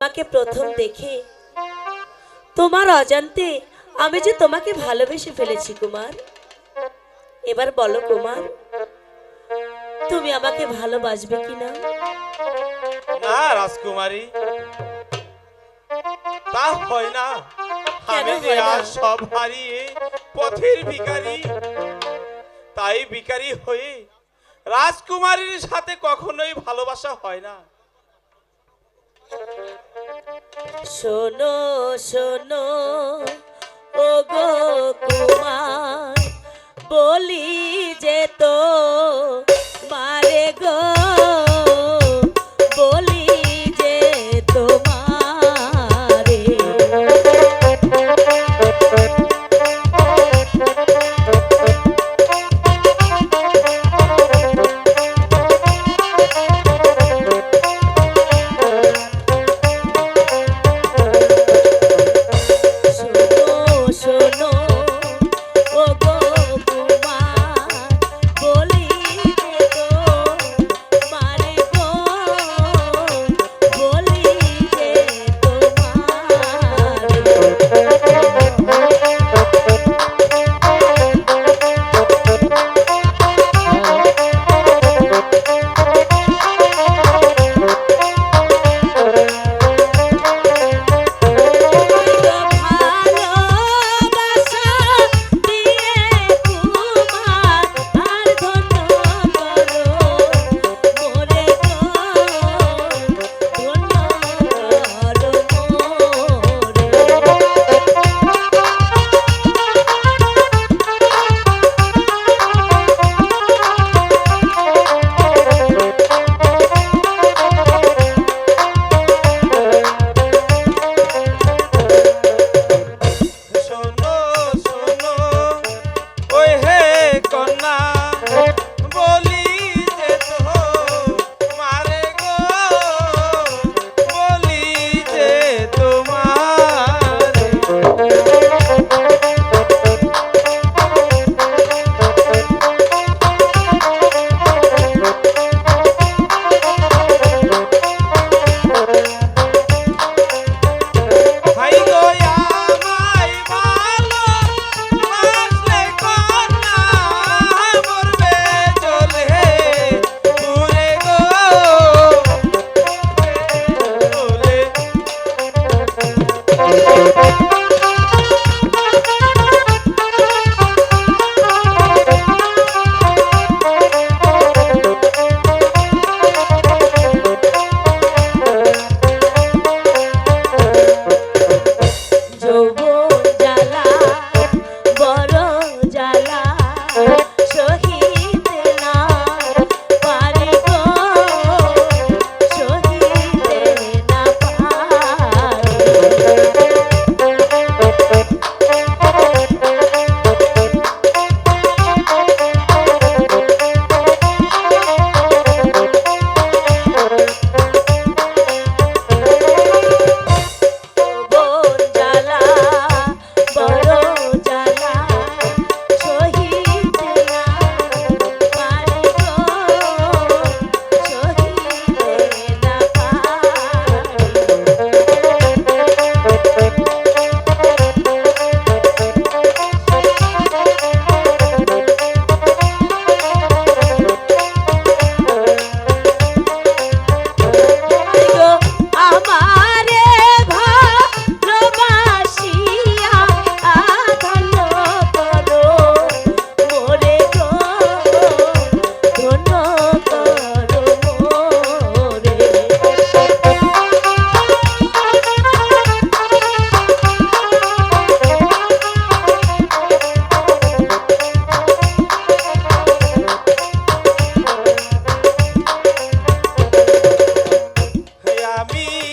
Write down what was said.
তোমাকে প্রথম দেখে তোমার অজান্তে আমি যে তোমাকে ভালোবেসে ফেলেছি কুমার। এবার বলো কুমার তুমি আমাকে ভালোবাসবে কিনা? না রাজকুমারী তা হয় না। আমি যে? আজ সব হারিয়ে পথের ভিখারি তাই ভিখারি হয়ে রাজকুমারীর সাথে কখনোই ভালোবাসা হয় না। শোনো শোনো ও গো কুমার বলি যে তোর আমি